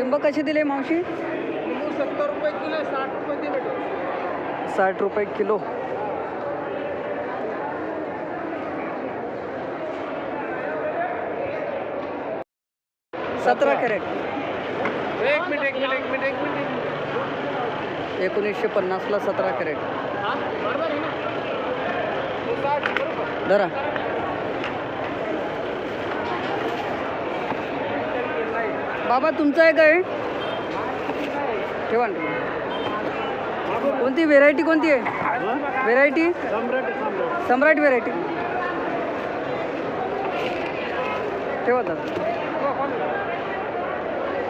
लिंब कसे दिले मावशी? सत्तर रुपये किलो साठ रुपये साठ रुपये किलो. सतरा कॅरेट. एक मिनिट एक मिनिट एक मिनिट एक मिनिट. एकोणीसशे पन्नासला सतरा कॅरेट. धरा. बाबा तुमचं आहे काय? ठेवा ना. कोणती? व्हेरायटी कोणती आहे? व्हेरायटी सम्राट व्हेरायटी ठेवा दादा.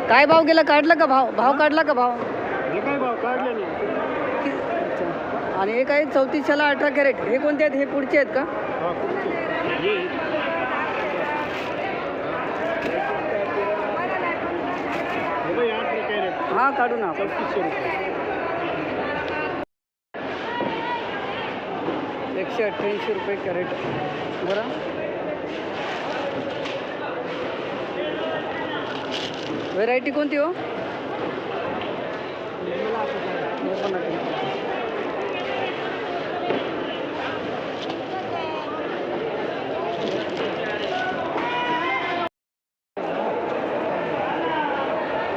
काय भाव गेला? काढला का भाव? भाव काढला का भाव. आणि हे काय? चौतीसशेला अठरा कॅरेट. हे कोणते आहेत? हे पुढचे आहेत का? हां काढू ना आपण. एकशे अठ्ठ्याऐंशी रुपये कॅरेट. बरं. व्हेरायटी कोणती हो हे पण आहे.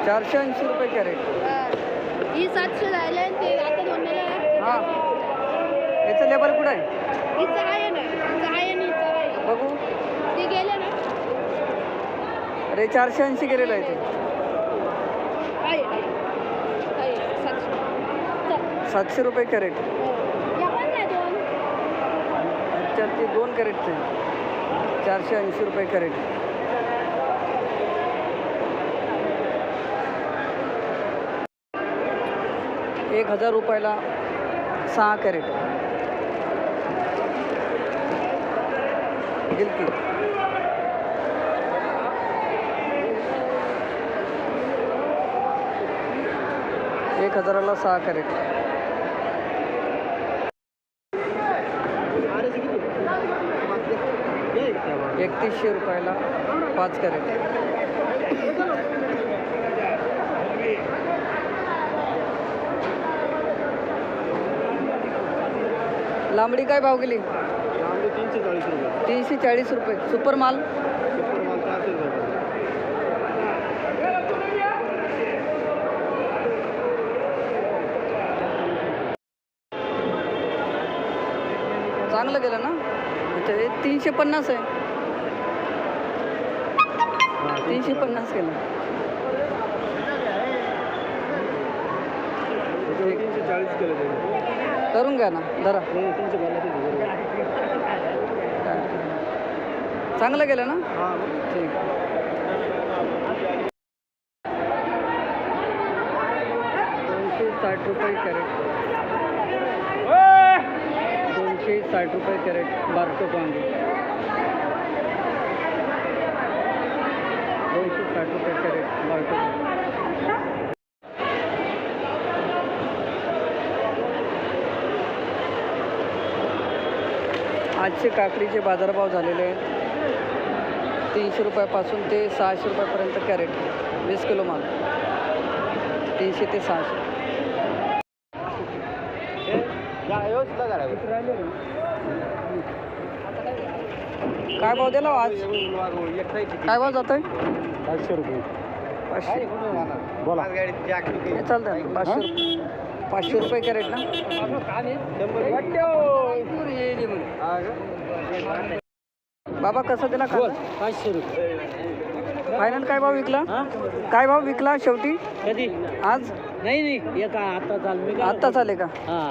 चारशे ऐंशी रुपये कॅरेट. ही सातशे आणि ते आता दोन हां. याचं लेबर कुठं आहे? हिचं आहे ना. हिचं आहे आणि हिचं आहे. बघू. ते गेले ना. अरे चारशे ऐंशी गेलेलं आहे ते. आहे आहे. आहे. सातशे. चल. सातशे रुपये कॅरेट. या पण नाही दोन. त्याच्यात ते दोन कॅरेटचे. चारशे ऐंशी रुपये कॅरेट. एक हजार रुपयाला सहा कॅरेट. गिलकी. एक हजाराला सहा कॅरेट. एकतीसशे रुपयाला पाच कॅरेट. लांबडी काय भाव गेली? तीनशे चाळीस रुपये. तीनशे चाळीस रुपये. सुपर माल? सुपर माल चारशे रुपये. चांगलं गेलं ना? अच्छा हे तीनशे पन्नास आहे. तीनशे. पन्नास गेलं. तीनशे चाळीस केलं करून घ्या ना धरा. चांगलं गेलं ना? ठीक. दोनशे साठ रुपये कॅरेट. दोनशे साठ रुपये कॅरेट बारसो कांदे दोनशे साठ रुपये कॅरेट बारको आजचे काकडीचे बाजारभाव झालेले आहेत. तीनशे रुपयापासून ते सहाशे रुपयापर्यंत कॅरेट वीस किलो माल. तीनशे ते सहाशे. काय भाव दिला हो आज? काय भाव जातोय? पाचशे रुपये. पाचशे. बोला. चालतंय ना, पाचशे रुपये. पाचशे रुपये कॅरेट ना? बाबा कसा दिला कांदा पाचशे रुपये. फायनल काय भाव विकला? काय भाव विकला शेवटी? कधी? आज? नाही नाही आता चाल मी आत्ता चाले का? हा.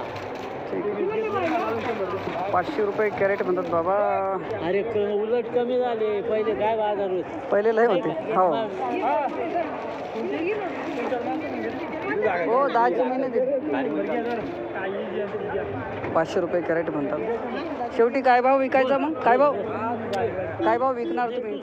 पाचशे रुपये कॅरेट म्हणतात बाबा. अरे उलट कमी झाले. पहिले काय बाजार होते? पहिले लय होते. हो. हो दहाचे महिने पाचशे रुपये कॅरेट म्हणतात. शेवटी काय भाव विकायचा मग? काय भाव? काय भाव विकणार तुम्ही?